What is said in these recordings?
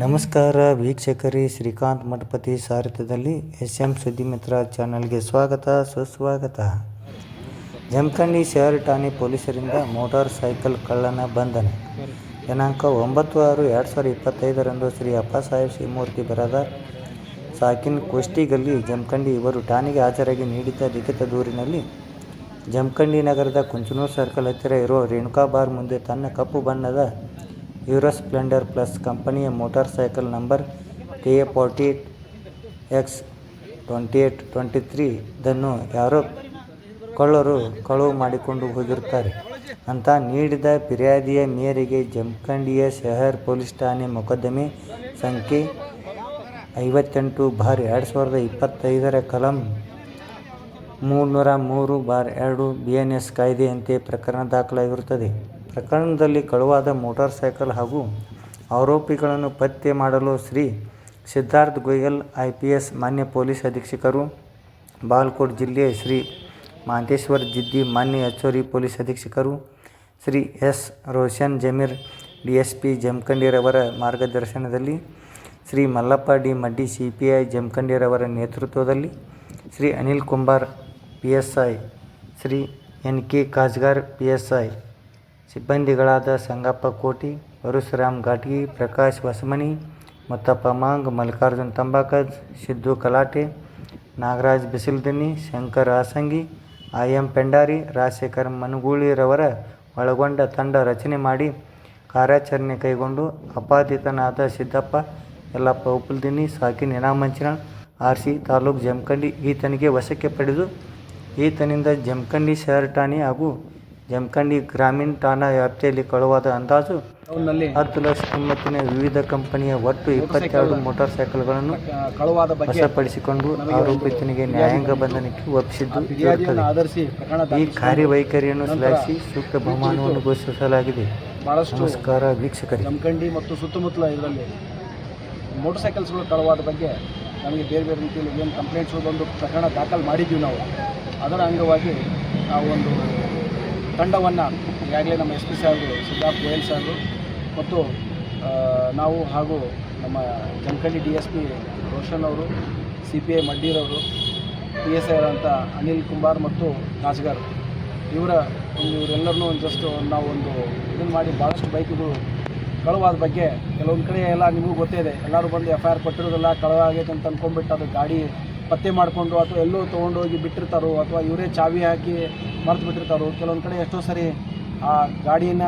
ನಮಸ್ಕಾರ ವೀಕ್ಷಕರಿ, ಶ್ರೀಕಾಂತ್ ಮಠಪತಿ ಸಾರಥ್ಯದಲ್ಲಿ ಎಸ್ ಎಂ ಸುದ್ದಿಮಿತ್ರ ಚಾನಲ್ಗೆ ಸ್ವಾಗತ, ಸುಸ್ವಾಗತ. ಜಮಖಂಡಿ ಶಹರ್ ಠಾಣೆ ಪೊಲೀಸರಿಂದ ಮೋಟಾರ್ ಸೈಕಲ್ ಕಳ್ಳನ ಬಂಧನ. ದಿನಾಂಕ ಒಂಬತ್ತು ಆರು ಎರಡು ಸಾವಿರದ ಇಪ್ಪತ್ತೈದರಂದು ಶ್ರೀ ಅಪ್ಪಸಾಹೇಬ್ ಶ್ರೀಮೂರ್ತಿ ಬರದ ಸಾಕಿನ್ ಕುಷ್ಟಿಗಲ್ಲಿ ಜಮಖಂಡಿ ಇವರು ಠಾಣೆಗೆ ಹಾಜರಾಗಿ ನೀಡಿದ್ದ ಲಿಖಿತ ದೂರಿನಲ್ಲಿ ಜಮಖಂಡಿ ನಗರದ ಕುಂಚನೂರು ಸರ್ಕಲ್ ಹತ್ತಿರ ಇರುವ ರೇಣುಕಾ ಬಾರ್ ಮುಂದೆ ತನ್ನ ಕಪ್ಪು ಬಣ್ಣದ ಯೂರೋ ಸ್ಪ್ಲೆಂಡರ್ ಪ್ಲಸ್ ಕಂಪನಿಯ motorcycle number K A forty X twenty eight twenty three ಇದನ್ನು ಯಾರೋ ಕಳ್ಳರು ಕಳುವು ಮಾಡಿಕೊಂಡು ಹೋಗಿರುತ್ತಾರೆ. ಅಂತ ನೀಡಿದ ಫಿರ್ಯಾದಿಯ ಮೇರೆಗೆ ಜಮಖಂಡಿಯ ಶಹರ್ ಪೊಲೀಸ್ ಠಾಣೆ ಮೊಕದ್ದಮೆ ಸಂಖ್ಯೆ ಐವತ್ತೆಂಟು ಬಾರ್ ಎರಡು ಸಾವಿರದ ಇಪ್ಪತ್ತೈದರ ಕಲಂ ಮೂನ್ನೂರ ಮೂರು ಬಾರ್ ಎರಡು ಬಿ ಎನ್ ಎಸ್ ಕಾಯ್ದೆಯಂತೆ ಪ್ರಕರಣ ದಾಖಲಾಗಿರುತ್ತದೆ. ಪ್ರಕರಣದಲ್ಲಿ ಕಳುವಾದ ಮೋಟಾರ್ ಸೈಕಲ್ ಹಾಗೂ ಆರೋಪಿಗಳನ್ನು ಪತ್ತೆ ಮಾಡಲು Shri Siddharth Goyal I P S ಮಾನ್ಯ ಪೊಲೀಸ್ ಅಧೀಕ್ಷಕರು, ಬಾಲ್ಕೋಟ್ ಜಿಲ್ಲೆಯ ಶ್ರೀ ಮಾಂತೇಶ್ವರ್ ಜಿದ್ದಿ ಮಾನ್ಯ ಹೆಚ್ಚುವರಿ police ಅಧೀಕ್ಷಕರು, Shri S Roshan Jameer, D S P ಜಮಖಂಡಿರವರ ಮಾರ್ಗದರ್ಶನದಲ್ಲಿ, Shri Mallappa D Maddi C P I ಜಮಖಂಡಿರವರ ನೇತೃತ್ವದಲ್ಲಿ, Shri Anil Kumbar P S I, Shri N K Kajgar P S I ಸಿಬ್ಬಂದಿಗಳಾದ Sangappa Koti Parashuram ಘಾಟ್ಗಿ Prakash Hosamani, Muttappa Mang, Mallikarjun Tambakaj Siddu Kalate, Nagaraj Bisildani Shankar Asangi I M Pendari, Rajashekhar ಮನುಗೂಳಿರವರ ಒಳಗೊಂಡ ತಂಡ ರಚನೆ ಮಾಡಿ ಕಾರ್ಯಾಚರಣೆ ಕೈಗೊಂಡು ಅಪಾದಿತನಾದ ಸಿದ್ದಪ್ಪ, ಯಲ್ಲಪ್ಪ ಉಪ್ಪಲ್ದಿನಿ ಸಾಕಿನ್ ಇನಾಮಂಚಿನ ಆರ್ ಸಿ ತಾಲೂಕು ಜಮಖಂಡಿ ಈತನಿಗೆ ವಶಕ್ಕೆ ಪಡೆದು ಈತನಿಂದ ಜಮಖಂಡಿ ಶಹರ್ ಠಾಣೆ ಹಾಗೂ ಜಮಖಂಡಿ ಗ್ರಾಮೀಣ ಠಾಣಾ ವ್ಯಾಪ್ತಿಯಲ್ಲಿ ಕಳುವಾದ ಅಂದಾಜು ಹತ್ತು ಲಕ್ಷ ಕಿಮ್ಮತ್ತಿನ ವಿವಿಧ ಕಂಪನಿಯ ಒಟ್ಟು ಇಪ್ಪತ್ತೆರಡು ಮೋಟಾರ್ ಸೈಕಲ್ಗಳನ್ನು ವಶಪಡಿಸಿಕೊಂಡು ಆರೋಪಿತನಿಗೆ ನ್ಯಾಯಾಂಗ ಬಂಧನಕ್ಕೆ ಒಪ್ಪಿಸಿದ್ದು. ಈ ಕಾರ್ಯವೈಖರಿಯನ್ನು ಶ್ಲಾಘಿಸಿ ಸೂಕ್ತ ಬಹುಮಾನವನ್ನು ಘೋಷಿಸಲಾಗಿದೆ. ನಮಸ್ಕಾರ ವೀಕ್ಷಕರಿಗೆ ಜಮಖಂಡಿ ಮತ್ತು ಸುತ್ತಮುತ್ತಲ ಇದರಲ್ಲಿ ಮೋಟರ್ ಸೈಕಲ್ಸ್ಗಳು ಕಳುವಾದ ಬಗ್ಗೆ ನಮಗೆ ಬೇರೆ ಬೇರೆ ರೀತಿಯಲ್ಲಿ ಏನು ಕಂಪ್ಲೇಂಟ್ಸ್ ಬಂದು ಪ್ರಕರಣ ದಾಖಲು ಮಾಡಿದ್ದೀವಿ ನಾವು. ಅದರ ಅಂಗವಾಗಿ ನಾವು ಒಂದು ತಂಡವನ್ನು ಈಗಾಗಲೇ ನಮ್ಮ ಎಸ್ ಪಿ ಸಾಹೇಬರು ಸಿದ್ದಾರ್ಥ್ ಗೋಯಲ್ ಸಾಹೇಬರು ಮತ್ತು ನಾವು ಹಾಗೂ ನಮ್ಮ Jankalli D S P Roshan ಅವರು, ಸಿ ಪಿ ಐ ಮಡ್ಡೀರವರು ಪಿ ಎಸ್ ಐ ಅಂತ ಅನಿಲ್ ಕುಂಬಾರ್ ಮತ್ತು ಕಾಸ್ಗಾರ್ ಇವರ, ಇವರೆಲ್ಲರನ್ನೂ ಒಂದು ಜಸ್ಟ್ ನಾವು ಒಂದು ಇದನ್ನು ಮಾಡಿ ಭಾಳಷ್ಟು ಬೈಕ್ಗಳು ಕಳುವಾದ ಬಗ್ಗೆ ಕೆಲವೊಂದು ಕಡೆ ಎಲ್ಲ ನಿಮಗೂ ಗೊತ್ತೇ ಇದೆ. ಎಲ್ಲರೂ ಬಂದು ಎಫ್ ಐ ಆರ್ ಕೊಟ್ಟಿರೋದಿಲ್ಲ ಕಳವಾಗೈತೆ ಅಂತ ಅಂದ್ಕೊಂಡ್ಬಿಟ್ಟು ಅದು ಗಾಡಿ ಪತ್ತೆ ಮಾಡಿಕೊಂಡು ಅಥವಾ ಎಲ್ಲೋ ತೊಗೊಂಡೋಗಿ ಬಿಟ್ಟಿರ್ತಾರೋ ಅಥವಾ ಇವರೇ ಚಾವಿ ಹಾಕಿ ಮರೆತು ಬಿಟ್ಟಿರ್ತಾರೋ, ಕೆಲವೊಂದು ಕಡೆ ಎಷ್ಟೋ ಸರಿ ಆ ಗಾಡಿನ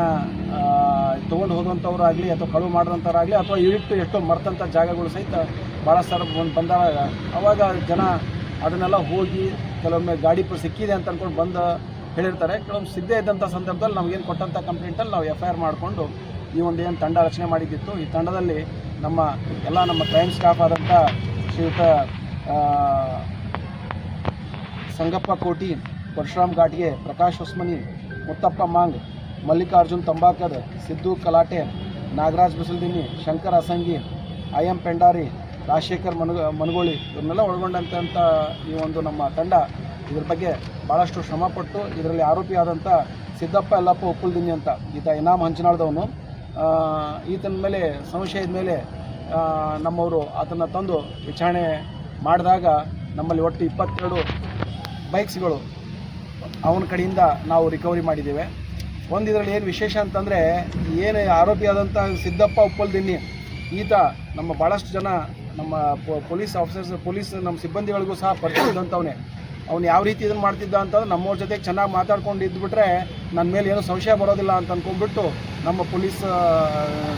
ತೊಗೊಂಡು ಹೋದಂಥವ್ರು ಆಗಲಿ ಅಥವಾ ಕಳುವು ಮಾಡಿದಂಥವ್ರಾಗಲಿ ಅಥವಾ ಇಟ್ಟು ಎಷ್ಟೋ ಮರೆತಂಥ ಜಾಗಗಳು ಸಹಿತ ಭಾಳ ಸರ್ ಬಂದು ಬಂದಾಗ ಅವಾಗ ಜನ ಅದನ್ನೆಲ್ಲ ಹೋಗಿ ಕೆಲವೊಮ್ಮೆ ಗಾಡಿ ಸಿಕ್ಕಿದೆ ಅಂತ ಅಂದ್ಕೊಂಡು ಬಂದು ಹೇಳಿರ್ತಾರೆ. ಕೆಲವೊಂದು ಸಿಗದೇ ಇದ್ದಂಥ ಸಂದರ್ಭದಲ್ಲಿ ನಮಗೇನು ಕೊಟ್ಟಂಥ ಕಂಪ್ಲೇಂಟಲ್ಲಿ ನಾವು ಎಫ್ ಐ ಆರ್ ಮಾಡಿಕೊಂಡು ಈ ಒಂದು ಏನು ತಂಡ ರಚನೆ ಮಾಡಿದ್ದಿತ್ತು. ಈ ತಂಡದಲ್ಲಿ ನಮ್ಮ ಎಲ್ಲ ನಮ್ಮ ಕ್ರೈಮ್ ಸ್ಟಾಫ್ ಆದಂಥ ಶ್ರೀಯುತ ಸಂಗಪ್ಪ ಕೋಟಿ, ಪರಶುರಾಮ್ ಘಾಟ್ಗೆ ಪ್ರಕಾಶ್ ಹೊಸ್ಮನಿ, ಮುತ್ತಪ್ಪ ಮಾಂಗ್, ಮಲ್ಲಿಕಾರ್ಜುನ್ ತಂಬಾಕರ್, ಸಿದ್ದು ಕಲಾಟೆ, ನಾಗರಾಜ್ ಬಿಸಲ್ದಿನಿ ಶಂಕರ್ ಅಸಂಗಿ, ಐ ಎಂ ಪೆಂಡಾರಿ, ರಾಜಶೇಖರ್ ಮನಗ ಮನಗೋಳಿ ಇವ್ರನ್ನೆಲ್ಲ ಒಳಗೊಂಡಂಥ ಈ ಒಂದು ನಮ್ಮ ತಂಡ ಇದ್ರ ಬಗ್ಗೆ ಭಾಳಷ್ಟು ಶ್ರಮಪಟ್ಟು ಇದರಲ್ಲಿ ಆರೋಪಿಯಾದಂಥ ಸಿದ್ದಪ್ಪ ಎಲ್ಲಪ್ಪ ಒಪ್ಪುಲ್ದಿನಿ ಅಂತ. ಈತ ಇನಾಮ್ ಹಂಚನಾಳ್ದವನು. ಈತನ ಮೇಲೆ, ಸಂಶಯದ ಮೇಲೆ ನಮ್ಮವರು ಆತನ ತಂದು ವಿಚಾರಣೆ ಮಾಡಿದಾಗ ನಮ್ಮಲ್ಲಿ ಒಟ್ಟು ಇಪ್ಪತ್ತೆರಡು ಬೈಕ್ಸ್ಗಳು ಅವನ ಕಡೆಯಿಂದ ನಾವು ರಿಕವರಿ ಮಾಡಿದ್ದೇವೆ. ಒಂದು ಇದರಲ್ಲಿ ಏನು ವಿಶೇಷ ಅಂತಂದರೆ, ಏನು ಆರೋಪಿಯಾದಂಥ ಸಿದ್ದಪ್ಪ ಉಪ್ಪಲ್ದಿನ್ನಿ, ಈತ ನಮ್ಮ ಭಾಳಷ್ಟು ಜನ ನಮ್ಮ ಪೊಲೀಸ್ ಆಫೀಸರ್ಸ್, ಪೊಲೀಸ್ ನಮ್ಮ ಸಿಬ್ಬಂದಿಗಳಿಗೂ ಸಹ ಪರಿಚಯ ಇದ್ದಂಥವನೇ ಅವ್ನು ಯಾವ ರೀತಿ ಇದನ್ನು ಮಾಡ್ತಿದ್ದ ಅಂತಂದ್ರೆ ನಮ್ಮವ್ರ ಜೊತೆಗೆ ಚೆನ್ನಾಗಿ ಮಾತಾಡ್ಕೊಂಡು ಇದ್ದುಬಿಟ್ರೆ ನನ್ನ ಮೇಲೆ ಏನೂ ಸಂಶಯ ಬರೋದಿಲ್ಲ ಅಂತ ಅಂದ್ಕೊಂಡ್ಬಿಟ್ಟು ನಮ್ಮ ಪೊಲೀಸ್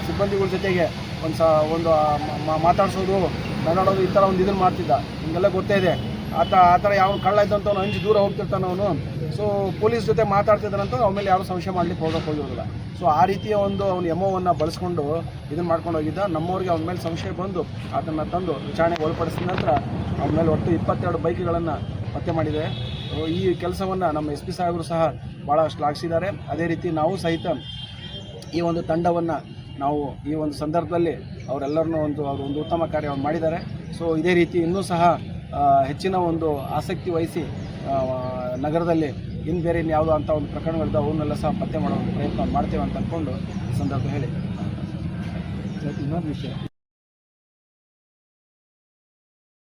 ಸಿಬ್ಬಂದಿಗಳ ಜೊತೆಗೆ ಒಂದು ಸ, ಒಂದು ಮಾತಾಡಿಸೋದು, ಮಾತಾಡೋದು ಈ ಥರ ಒಂದು ಇದನ್ನು ಮಾಡ್ತಿದ್ದ. ನಿಮಗೆಲ್ಲ ಗೊತ್ತೇ ಇದೆ. ಆತ ಆ ಥರ ಯಾವ ಕಳ್ಳ ಅವನು ಅಂಜಿ ದೂರ ಹೋಗ್ತಿರ್ತಾನೆ ಅವನು. ಸೊ ಪೊಲೀಸ್ ಜೊತೆ ಮಾತಾಡ್ತಿದ್ದಾನಂತ ಅವ್ನ ಮೇಲೆ ಯಾರು ಸಂಶಯ ಮಾಡಲಿಕ್ಕೆ ಹೋಗೋಕೆ ಹೋಗಿರೋದಿಲ್ಲ. ಸೊ ಆ ರೀತಿಯ ಒಂದು ಅವನು ಎಮೋವನ್ನು ಬಳಸ್ಕೊಂಡು ಇದನ್ನು ಮಾಡ್ಕೊಂಡು ಹೋಗಿದ್ದ. ನಮ್ಮವ್ರಿಗೆ ಅವನ ಮೇಲೆ ಸಂಶಯ ಬಂದು ಅದನ್ನು ತಂದು ವಿಚಾರಣೆಗೆ ಒಳಪಡಿಸಿದ ನಂತರ ಅವನ ಮೇಲೆ ಒಟ್ಟು ಇಪ್ಪತ್ತೆರಡು ಬೈಕ್ಗಳನ್ನು ಪತ್ತೆ ಮಾಡಿದೆ. ಈ ಕೆಲಸವನ್ನು ನಮ್ಮ ಎಸ್ ಪಿ ಸಾಹೇಬರು ಸಹ ಭಾಳ ಶ್ಲಾಘಿಸಿದ್ದಾರೆ. ಅದೇ ರೀತಿ ನಾವು ಸಹಿತ ಈ ಒಂದು ತಂಡವನ್ನು ನಾವು ಈ ಒಂದು ಸಂದರ್ಭದಲ್ಲಿ ಅವರೆಲ್ಲರನ್ನೂ ಒಂದು, ಅವರು ಒಂದು ಉತ್ತಮ ಕಾರ್ಯವನ್ನು ಮಾಡಿದ್ದಾರೆ. ಸೊ, ಇದೇ ರೀತಿ ಇನ್ನೂ ಸಹ ಹೆಚ್ಚಿನ ಒಂದು ಆಸಕ್ತಿ ವಹಿಸಿ ನಗರದಲ್ಲಿ ಇನ್ನು ಬೇರೆ ಇನ್ಯಾವುದೋ ಅಂಥ ಒಂದು ಪ್ರಕರಣಗಳಿದ್ದಾವೆ ಅವನ್ನೆಲ್ಲ ಸಹ ಪತ್ತೆ ಮಾಡೋ ಪ್ರಯತ್ನ ಮಾಡ್ತೇವೆ ಅಂತ ಅಂದ್ಕೊಂಡು ಸಂದರ್ಭ ಹೇಳಿ ಇನ್ನೊಂದು ವಿಷಯ.